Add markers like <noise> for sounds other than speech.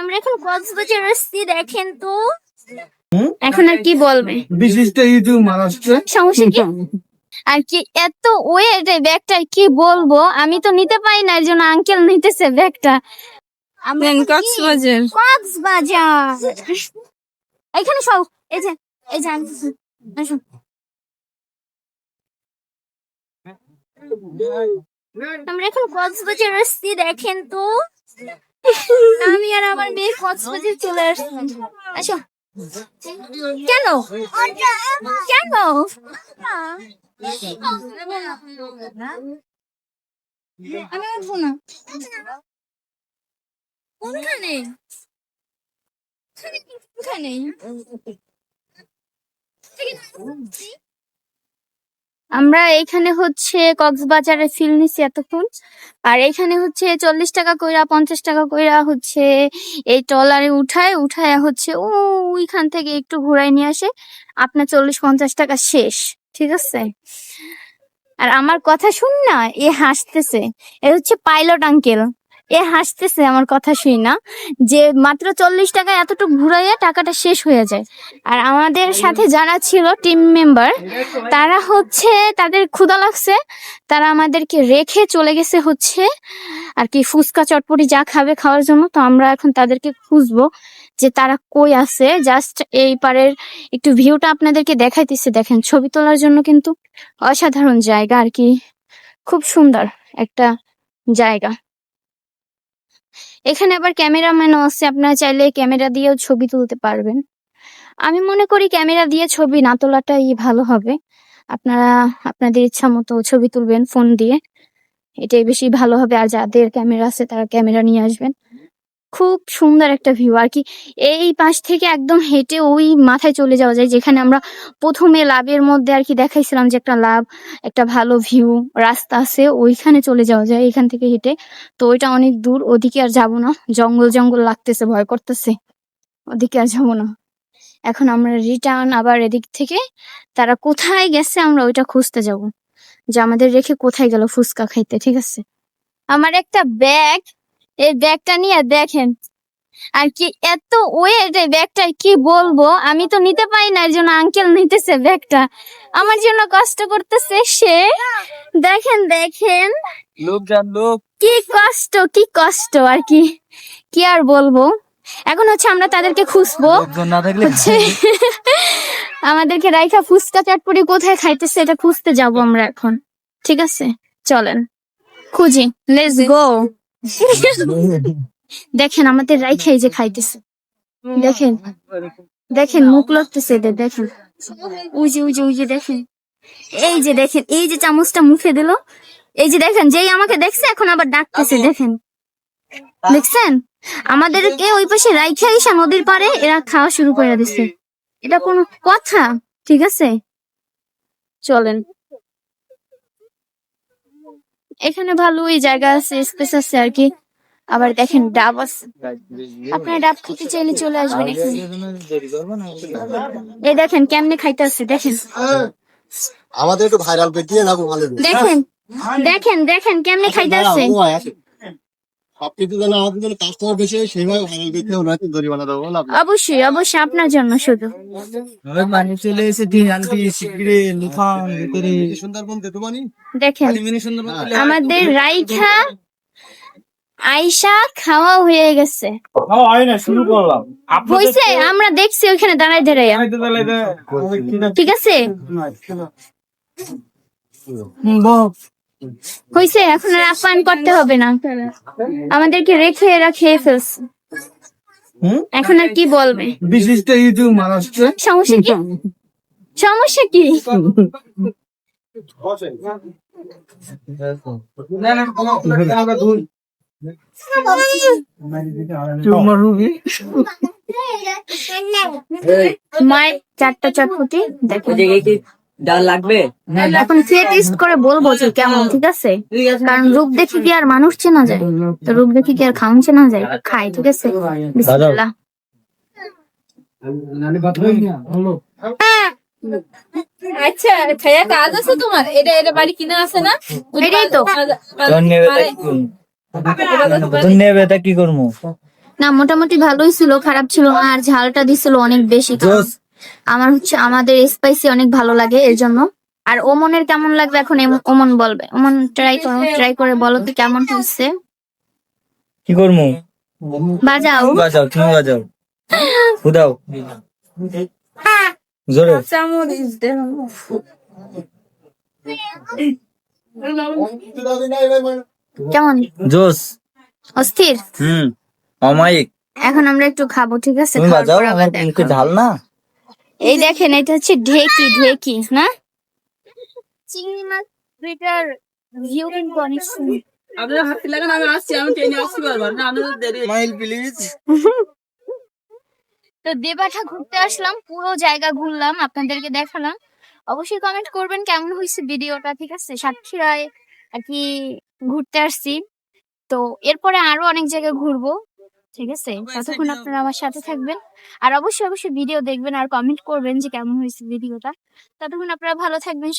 আমরা এখন কক্সবাজার আসছি দেখেন তো। এখন আর কি বলবে? বিশিষ্ট ইউটিউব মহারাষ্ট্রে সমস্যা কি? আর কি এত ওয়েট এই ব্যাগটা কি বলব? আমি তো নিতে পারি না এর জন্য আঙ্কেল নিতেছে ব্যাগটা? কক্সবাজার। কক্সবাজার। এখানে সব এই যে এই যে। আমরা এখন কক্সবাজার আসছি দেখেন তো। আমি আর আমার মেয়ে কক্সবাজার চলে আসছি। আসো। কেন? কেন? আমি উঠবো না। কোনখানে? কোনখানে? আমরা এখানে হচ্ছে কক্সবাজারে ফিল নিছি এতক্ষণ। আর এখানে হচ্ছে চল্লিশ টাকা কইরা, পঞ্চাশ টাকা কইরা হচ্ছে এই ট্রলারে উঠায় উঠায় হচ্ছে ও ওইখান থেকে একটু ঘুরাই নিয়ে আসে। আপনার চল্লিশ পঞ্চাশ টাকা শেষ, ঠিক আছে? আর আমার কথা শুন না, এ হাসতেছে। এ হচ্ছে পাইলট আঙ্কেল এ হাসতেছে, আমার কথা শুই না। যে মাত্র চল্লিশ টাকা এতটুকু ঘুরাইয়া টাকাটা শেষ হয়ে যায়। আর আমাদের সাথে যারা ছিল টিম মেম্বার তারা হচ্ছে, তাদের ক্ষুধা লাগছে। তারা আমাদেরকে রেখে চলে গেছে হচ্ছে, আর কি ফুচকা চটপটি যা খাবে খাওয়ার জন্য। তো আমরা এখন তাদেরকে খুঁজবো যে তারা কই আছে। জাস্ট এই পারের একটু ভিউটা আপনাদেরকে দেখাইতেছে। দেখেন, ছবি তোলার জন্য কিন্তু অসাধারণ জায়গা আর কি। খুব সুন্দর একটা জায়গা। এখানে আবার ক্যামেরাম্যানও আছে, আপনারা চাইলে ক্যামেরা দিয়েও ছবি তুলতে পারবেন। আমি মনে করি ক্যামেরা দিয়ে ছবি না তোলাটাই ভালো হবে। আপনারা, আপনাদের ইচ্ছা মতো ছবি তুলবেন ফোন দিয়ে। এটাই বেশি ভালো হবে। আর যাদের ক্যামেরা আছে তারা ক্যামেরা নিয়ে আসবেন। খুব সুন্দর একটা ভিউ আর কি এই পাশ থেকে একদম হেঁটে ওই মাথায় চলে যাওয়া যায়, যেখানে আমরা প্রথমে লাভের মধ্যে আর কি দেখাইছিলাম যে একটা লাভ, একটা ভালো ভিউ রাস্তা আছে ওইখানে চলে যাওয়া যায় এখান থেকে হেঁটে। তো ওইটা অনেক দূর, ওদিকে আর যাব না, জঙ্গল জঙ্গল লাগতেছে, ভয় করতেছে, ওদিকে আর যাব না। এখন আমরা রিটার্ন আবার এদিক থেকে, তারা কোথায় গেছে আমরা ওইটা খুঁজতে যাব। যে আমাদের রেখে কোথায় গেল ফুচকা খাইতে, ঠিক আছে? আমার একটা ব্যাগ এই ব্যাগটা নিয়ে দেখেন। আর কি এত ওয়েট এই ব্যাগটা কি বলব? আমি তো নিতে পারি না এর জন্য আঙ্কেল নিতেছে ব্যাগটা। আমার জন্য কষ্ট করতেছে সে। দেখেন দেখেন। লোক যান লোক কি কষ্ট কি কষ্ট আর কি। কি আর বলব? এখন হচ্ছে আমরা তাদেরকে খুঁজবো। লোকজন হচ্ছে <laughs> আমাদেরকে রাইখা ফুচকা চাটপুরি কোথায় খাইতেছে এটা খুঁজতে যাব আমরা এখন। ঠিক আছে? চলেন। খুঁজি। লেটস গো দেখেন আমাদের রাইখা এই যে খাইতেছে। দেখেন দেখেন মুখ লাগতেছে এদের দেখেন। ওই যে ওই যে ওই যে দেখেন। এই যে দেখেন এই যে চামচটা মুখে দিল। এই যে দেখেন যেই আমাকে দেখছে এখন আবার ডাকতেছে দেখেন। দেখছেন? আমাদেরকে ওই পাশে রাইখা ইসা নদীর পাড়ে এরা খাওয়া শুরু করে দিছে। এটা কোনো কথা ঠিক আছে? চলেন। এখানে ভালোই জায়গা আছে স্পেস আছে আর কি আবার দেখেন ডাব আছে। আপনার ডাব খেতে চাইলে চলে আসবেন এখানে। এই দেখেন কেমনে খাইতে আছে দেখেন। আমাদের একটু ভাইরাল দিয়ে দেখেন দেখেন দেখেন কেমনে খাইতে আমাদের জন্য কাস্টমার বেশি সেইভাবে ভাইরাল পেতে ওরা জরিমানা দেবো না? অবশ্যই অবশ্যই আপনার জন্য শুধু। পানি চলে এসে দিন আনকি শিগগিরি লিফান ভিতরে সুন্দরবন যেতে দেখেন আমাদের রাইখা আইসা খাওয়া হয়ে গেছে। হয় না শুরু করলাম। হইছে আমরা দেখছি আমি তো তাহলে ঠিক আছে? হইছে এখন আর আপ্যায়ন করতে হবে না। আমাদেরকে রেখে এরা খেয়ে ফেলছে। এখন আর কি বলবে? বিশিষ্ট ইউটিউব সমস্যা কি? সমস্যা কি? না না আমরা দুই তোমার রুবি মায়ের চারটা চটপটি দেখো। ডাল লাগবে? এখন খেয়ে টেস্ট করে বলব যে কেমন ঠিক আছে? কারণ রূপ দেখে কি আর মানুষ চেনা যায়? তো রূপ দেখে কি আর খাউন চেনা যায়? খাই ঠিক আছে? বিসমিল্লাহ। আচ্ছা কাজ আছে তোমার? এটা এটা বাড়ি কিনা আছে না? এটাই তো। নতুন নেবে তা কি করব না মোটামুটি ভালোই ছিল খারাপ ছিল না আর ঝালটা দিছিল অনেক বেশি আমার হচ্ছে আমাদের স্পাইসি অনেক ভালো লাগে এর জন্য। আর ওমনের কেমন লাগবে এখন? ওমন বলবে। ওমন ট্রাই করো ট্রাই করে বলো তো কেমন হচ্ছে কি করব বাজাও। বাজাও তুমি বাজাও। ফুদাও। জোরে। কেমন? জোস। অস্থির? হুম অমায়িক। এখন আমরা একটু খাব ঠিক আছে? তুমি বাজাও হবে। ঝাল না? এই দেখেন এটা হচ্ছে ঢেকি ঢেকি না? চিংড়ি মাছ দুইটার ভিউ কিন্তু অনেক সুন্দর। আপনারা হাতে লাগান আমি আসছি আমি ট্রেনে আসতে পারব না আপনাদের দেরি স্মাইল প্লিজ <laughs> তো দেবাঠা ঘুরতে আসলাম পুরো জায়গা ঘুরলাম আপনাদেরকে দেখালাম। অবশ্যই কমেন্ট করবেন কেমন হয়েছে ভিডিওটা ঠিক আছে? সাতক্ষীরায় আর কি ঘুরতে আসছি। তো এরপরে আরও অনেক জায়গায় ঘুরবো। ঠিক আছে? ততক্ষণ আপনারা আমার সাথে থাকবেন। আর অবশ্যই অবশ্যই ভিডিও দেখবেন আর কমেন্ট করবেন যে কেমন হয়েছে ভিডিওটা ততক্ষণ আপনারা ভালো থাকবেন